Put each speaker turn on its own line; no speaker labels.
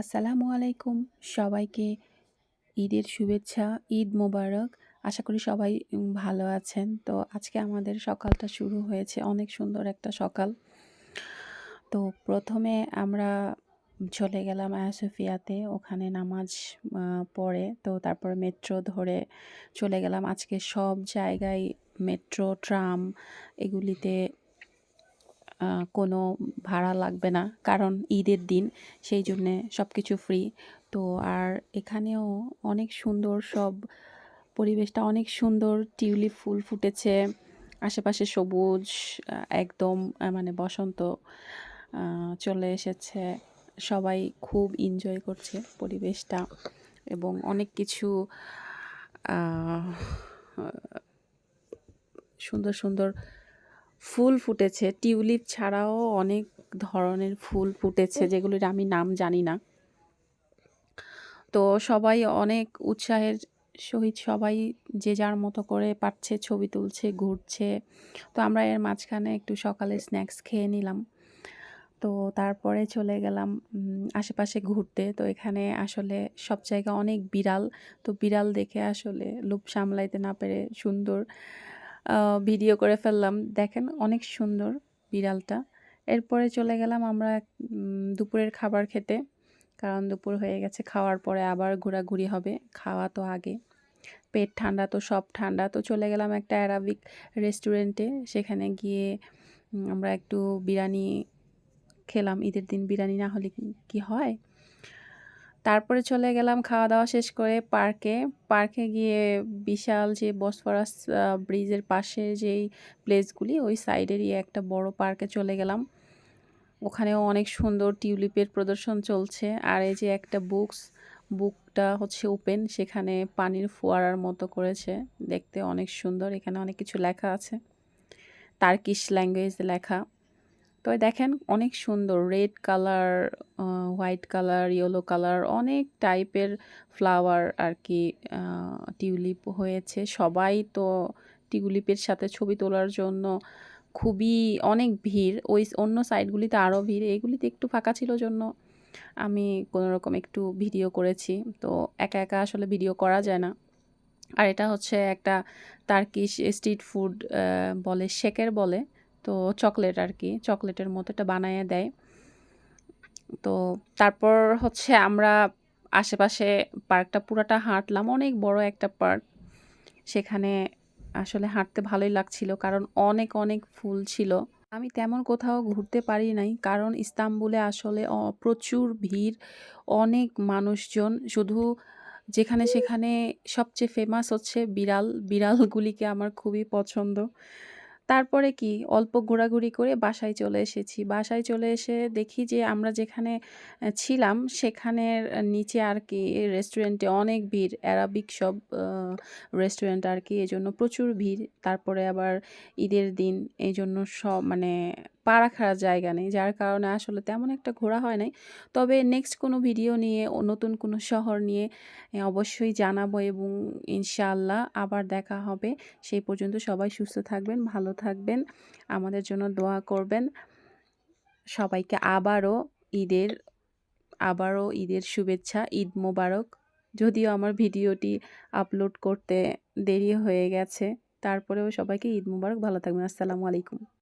আসসালামু আলাইকুম। সবাইকে ঈদের শুভেচ্ছা, ঈদ মোবারক। আশা করি সবাই ভালো আছেন। তো আজকে আমাদের সকালটা শুরু হয়েছে, অনেক সুন্দর একটা সকাল। তো প্রথমে আমরা চলে গেলাম আয়াসোফিয়াতে, ওখানে নামাজ পড়ে। তো তারপরে মেট্রো ধরে চলে গেলাম। আজকে সব জায়গায় মেট্রো, ট্রাম এগুলিতে কোনো ভাড়া লাগবে না, কারণ ঈদের দিন, সেই জন্যে সব কিছু ফ্রি তো আর এখানেও অনেক সুন্দর সব পরিবেশটা, অনেক সুন্দর টিউলিপ ফুল ফুটেছে, আশেপাশে সবুজ, একদম মানে বসন্ত চলে এসেছে। সবাই খুব এনজয় করছে পরিবেশটা এবং অনেক কিছু সুন্দর সুন্দর ফুল ফুটেছে। টিউলিপ ছাড়াও অনেক ধরনের ফুল ফুটেছে, যেগুলির আমি নাম জানি না। তো সবাই অনেক উৎসাহের সহিত সবাই যে যার মতো করে পাচ্ছে, ছবি তুলছে, ঘুরছে। তো আমরা এর মাঝখানে একটু সকালে স্ন্যাক্স খেয়ে নিলাম। তো তারপরে চলে গেলাম আশেপাশে ঘুরতে। তো এখানে আসলে সব জায়গা অনেক বিড়াল। তো বিড়াল দেখে আসলে লোভ সামলাইতে না পেরে সুন্দর ভিডিও করে ফেললাম। দেখেন অনেক সুন্দর বিড়ালটা। এরপরে চলে গেলাম আমরা দুপুরের খাবার খেতে। কারণ দুপুর হয়ে গেছে, খাওয়ার পরে আবার ঘোরাঘুরি হবে, খাওয়া তো আগে। পেট ঠান্ডা তো, সব ঠান্ডা। তো চলে গেলাম একটা অ্যারাবিক রেস্টুরেন্টে। সেখানে গিয়ে আমরা একটু বিরিয়ানি খেলাম। ঈদের দিন বিরিয়ানি না হলে কি হয়? তারপরে চলে গেলাম খাওয়া দাওয়া শেষ করে পার্কে। পার্কে গিয়ে বিশাল যে বসফরাস ব্রিজের পাশে যেই প্লেসগুলি, ওই সাইডেরই একটা বড় পার্কে চলে গেলাম। ওখানেও অনেক সুন্দর টিউলিপের প্রদর্শন চলছে। আর এই যে একটা বুকস, বুকটা হচ্ছে ওপেন, সেখানে পানির ফোয়ারার মতো করেছে। দেখতে অনেক সুন্দর, এখানে অনেক কিছু লেখা আছে। টার্কিশ ল্যাঙ্গুয়েজে লেখা। তো দেখেন অনেক সুন্দর। Red colour white colour, yellow colour অনেক টাইপের ফ্লাওয়ার আর কি টিউলিপ হয়েছে। সবাই তো টিউলিপের সাথে ছবি তোলার জন্য খুবই অনেক ভিড়। ওই অন্য সাইডগুলিতে আরও ভিড়। এগুলিতে একটু ফাঁকা ছিল জন্য আমি কোনো রকম একটু ভিডিও করেছি। তো একা একা আসলে ভিডিও করা যায় না। আর এটা হচ্ছে একটা তার্কিশ স্ট্রিট ফুড বলে, শেকের বলে। তো চকলেট আর কি চকলেটের মতো এটা বানায় দেয়। তো তারপর হচ্ছে আমরা আশেপাশে পার্কটা পুরাটা হাঁটলাম, অনেক বড় একটা পার্ক। সেখানে আসলে হাঁটতে ভালোই লাগছিল, কারণ অনেক অনেক ফুল ছিল। আমি তেমন কোথাও ঘুরতে পারি নাই, কারণ ইস্তাম্বুলে আসলে প্রচুর ভিড়, অনেক মানুষজন। শুধু যেখানে সেখানে সবচেয়ে ফেমাস হচ্ছে বিড়াল, বিড়ালগুলিকে আমার খুবই পছন্দ। তারপরে কি? অল্প ঘোরাঘুরি করে বাসায় চলে এসেছি। বাসায় চলে এসে দেখি যে আমরা যেখানে ছিলাম সেখানের নিচে আর কি রেস্টুরেন্টে অনেক ভিড়। অ্যারাবিক সব রেস্টুরেন্ট আর কি এই জন্য প্রচুর ভিড়। তারপরে আবার ঈদের দিন এই জন্য সব মানে পা রাখার জায়গা নেই, যার কারণে আসলে তেমন একটা ঘোরা হয় নাই। তবে নেক্সট কোনো ভিডিও নিয়ে, নতুন কোনো শহর নিয়ে অবশ্যই জানাব এবং ইনশাআল্লাহ আবার দেখা হবে। সেই পর্যন্ত সবাই সুস্থ থাকবেন, ভালো থাকবেন, আমাদের জন্য দোয়া করবেন। সবাইকে আবারও ঈদের আবারও ঈদের শুভেচ্ছা, ঈদ মোবারক। যদিও আমার ভিডিওটি আপলোড করতে দেরি হয়ে গেছে, তারপরেও সবাইকে ঈদ মুবারক, ভালো থাকবেন, আসসালামু আলাইকুম।